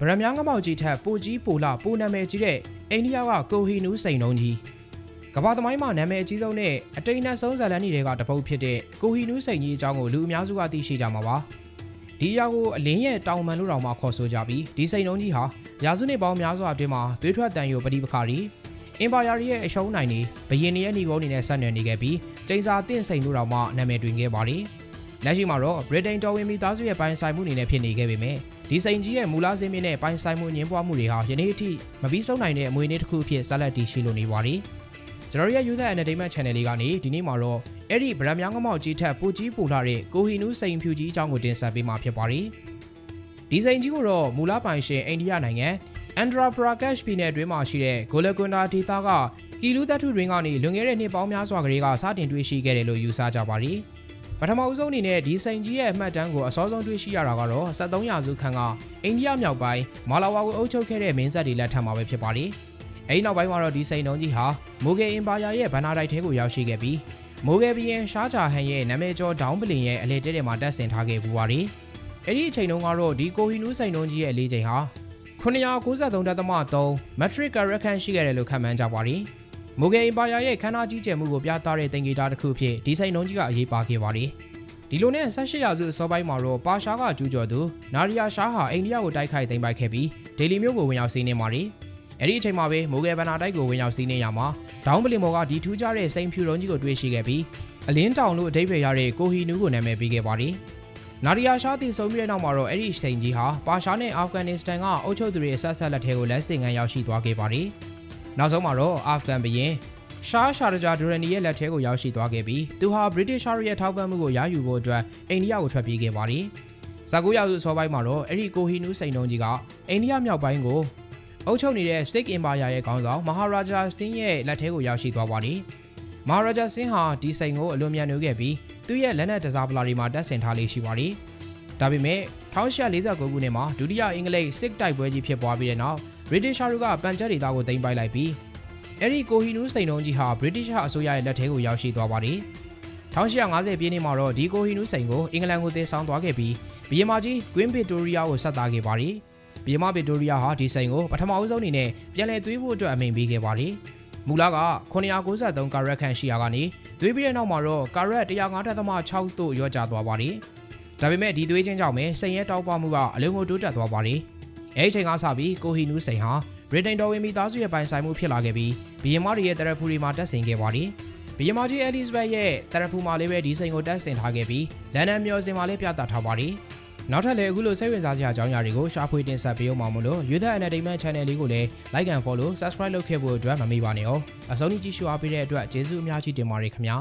ဗရမ ्या ငမောက်ကြီးထက်ပိုကြီးပိုလာပိုနာမည်ကြီးတဲ့အိန္ဒိယကကိုဟီနူးစိန်လုံးကြီးကမ္ဘာသမိုင်းမှာနာမည်အကြီးဆုံးနဲ့အတိတ်နဲ့ဆုံးဇာလန်ကြီးတွေကတပုတ်ဖြစ်တဲ့ကိုဟီနူးစိန်ကြီးအကြောင်းကိုလူအများစုကသိရှိကြမှာပါဒီအရာကိုအလင်းရဲ့တောင်ပန်လို့တောင်မှခေါ်ဆိုကြပြီးဒီစိန်လုံးကြီးဟာရာစုနှစ်ပေါင်းများစွာအတွင်းမှာသွေးထွက်တန်ရုပ်ပဋိပက္ခတွေအင်ပါယာရဲ့အရှုံးနိုင်တွေဘယင်းရဲ့ညီကုန်းတွေနဲ့ဆက်နွယ်နေခဲ့ပြီးကျင်းစာတင့်စိန်လို့တောင်မှနာမည်တွင်ခဲ့ပါတယ်လက်ရှိမှာတော့ Britain တော်ဝင်မိသားစုရဲ့ပိုင်ဆိုင်မှုအနေနဲ့ဖြစ်နေခဲ့ပေမယ့် ဒီစိန်ကြီးရဲ့မူလစင်းမြင့်နဲ့ပိုင်ဆိုင်မှုညင်းပွားမှုတွေဟာယနေ့အထိမပြီးဆုံးနိုင်တဲ့အမွေအနှစ်တစ်ခုအဖြစ်ဆက်လက်တည်ရှိလို့နေပါတယ်ကျွန်တော်တို့ရဲ့ Youth Entertainment Channel လေးကနေဒီနေ့မှာတော့အဲ့ဒီဗရမ်မြောင်းငမောက်ကြီးထက်ပိုကြီးပိုလာတဲ့ကိုဟီနူးစိန်ဖြူကြီးအကြောင်းကိုတင်ဆက်ပေးမှာဖြစ်ပါတယ်ဒီစိန်ကြီးကိုတော့မူလပိုင်ရှင်အိန္ဒိယနိုင်ငံအန်ဒရာပရာကက်ရှ်ပြည်နယ်အတွင်းမှာရှိတဲ့ဂိုလကွန်ဒါဒေသကကီလူသတ္ထုတွင်ကနေလွန်ခဲ့တဲ့နှစ်ပေါင်းများစွာကလေးကစတင်တွေ့ရှိခဲ့တယ်လို့ယူဆကြပါတယ် ပထမဦးဆုံးအနေနဲ့ဒီစိန်ကြီးရဲ့အမှတ်တမ်းကိုအစောဆုံးတွေ့ရှိရတာကတော့73ရာစုခန့်ကအိန္ဒိယမြောက်ပိုင်းမာလာဝါကိုအုပ်ချုပ်ခဲ့တဲ့မင်းဆက်တွေလက်ထက်မှာပဲဖြစ်ပါတယ်အဲဒီနောက်ပိုင်းမှာတော့ဒီစိန်တုံးကြီးဟာမိုဂေအင်ပါယာရဲ့ဗန္နာတိုက်ထဲကိုရောက်ရှိခဲ့ပြီးမိုဂေဘီယန်ရှားချာဟန်ရဲ့နာမည်ကျော်ဒေါင်းပလင်ရဲ့အလေတဲတဲမှာတက်ဆင်ထားခဲ့ပူပါတယ်အဲ့ဒီအချိန်တုန်းကတော့ဒီကိုဟီနူးစိန်တုံးကြီးရဲ့အလေးချိန်ဟာ993.3 metric carat ရှိခဲ့တယ်လို့ခန့်မှန်းကြပါတယ်။ မိုဂေအင်ပါယာရဲ့ခန္ဓာကြီးကျယ်မှုကိုပြသတဲ့သင်္ကေတတစ်ခုဖြစ်ဒီစိန်လုံးကြီးကအရေးပါခဲ့ပါတယ်။ဒီလိုနဲ့18ရာစုအစောပိုင်းမှာတော့ပါရှားကကျူးကျော်သူနာရီယာရှားဟာအိန္ဒိယကိုတိုက်ခိုက်သိမ်းပိုက်ခဲ့ပြီးဒေလီမြို့ကိုဝင်ရောက်စီးနင်းပါတယ်။အဲ့ဒီအချိန်မှာပဲမိုဂေဗန္နာတိုက်ကိုဝင်ရောက်စီးနင်းရမှာဒေါင်းပလင်မော်ကဒီထူးခြားတဲ့စိန်ဖြူလုံးကြီးကိုတွေ့ရှိခဲ့ပြီးအလင်းတောင်လို့အဓိပ္ပာယ်ရတဲ့ကိုဟီနူးကိုနာမည်ပေးခဲ့ပါတယ်။နာရီယာရှားတည်ဆုံးပြီးတဲ့နောက်မှာတော့အဲ့ဒီစိန်ကြီးဟာပါရှားနဲ့အာဖဂန်နစ္စတန်ကအုပ်ချုပ်သူတွေအဆက်ဆက်လက်ထဲကိုလက်ဆင့်ကမ်းရောက်ရှိသွားခဲ့ပါတယ်။ နောက်ဆုံးမှာတော့အာဖဂန်ဘရင်ရှားရှာရဂျာဒူရနီရဲ့လက်ထဲကိုရောက်ရှိသွားခဲ့ပြီးသူဟာ British ရှားရဲ့ထောက်ပံ့မှုကိုရယူဖို့အတွက်အိန္ဒိယကိုထွက်ပြေးခဲ့ပါတယ်။ဇာကူရောက်စုစောပိုင်းမှာတော့အဲ့ဒီကိုဟီနူးစိန်တုံးကြီးကအိန္ဒိယမြောက်ပိုင်းကိုအုပ်ချုပ်နေတဲ့ Sikh Empire ရဲ့ခေါင်းဆောင်မဟာရာဂျာဆင်းရဲ့လက်ထဲကိုရောက်ရှိသွားပါတယ်။မဟာရာဂျာဆင်းဟာဒီစိန်ကိုအလွန်မြန်နှုတ်ခဲ့ပြီးသူ့ရဲ့လက်နက်တစားပလာတွေမှာတပ်ဆင်ထားလေးရှိပါတယ်။ ဒါပေမဲ့1849ခုနှစ်မှာဒုတိယအင်္ဂလိပ်စစ်တိုက်ပွဲကြီးဖြစ်ပွားပြီးတဲ့နောက် British ရှားတို့ကပန်ချက်ဒေသကိုသိမ်းပိုက်လိုက်ပြီးအဲ့ဒီကိုဟီနူးစိန်တုံးကြီးဟာ British အစိုးရရဲ့လက်ထဲကိုရောက်ရှိသွားပါတယ်။1850ပြည့်နှစ်မှာတော့ဒီကိုဟီနူးစိန်ကိုအင်္ဂလန်ကိုတင်ဆောင်သွားခဲ့ပြီးဘီယမာကြီး Queen Victoria ကိုဆက်သားခဲ့ပါတယ်။ဘီယမ Victoria ဟာဒီစိန်ကိုပထမဦးဆုံးအနေနဲ့ပြန်လည်သွေးဖို့အတွက်အမိန့်ပေးခဲ့ပါတယ်။မူလက993ကာရက်ခန့်ရှိရာကနေသွေးပြီးတဲ့နောက်မှာတော့ကာရက်105.6သို့လျော့ကျသွားပါတယ်။ ဒါပေမဲ့ဒီသွေးချင်းကြောင့်ပဲစိန်ရဲတောက်ပမှုကအလုံးကိုတိုးတက်သွားပါတယ်။အဲဒီချိန်ကစပြီးကိုဟီနူးစိန်ဟာဗြိတိန်တော်ဝင်မိသားစုရဲ့ပိုင်ဆိုင်မှုဖြစ်လာခဲ့ပြီးဘီယမတွေရဲ့တရဖူတွေမှာတက်ဆင်ခဲ့ပါတယ်။ဘီယမကြီးအဲလီဇဘက်ရဲ့တရဖူမှာလည်းပဲဒီစိန်ကိုတက်ဆင်ထားခဲ့ပြီးလန်ဒန်မျိုးစင်မှာလည်းပြသထားပါတယ်။နောက်ထပ်လည်းအခုလိုစိတ်ဝင်စားစရာအကြောင်းအရာတွေကိုရှာဖွေတင်ဆက်ပေးအောင်ပါမလို့ Youth Entertainment Channel လေးကိုလည်း Like and Follow Subscribe လုပ်ခဲ့ဖို့အတွက်မမေ့ပါနဲ့အောင်အဆုံးထိကြည့်ရှုအားပေးတဲ့အတွက်ကျေးဇူးအများကြီးတင်ပါတယ်ခင်ဗျာ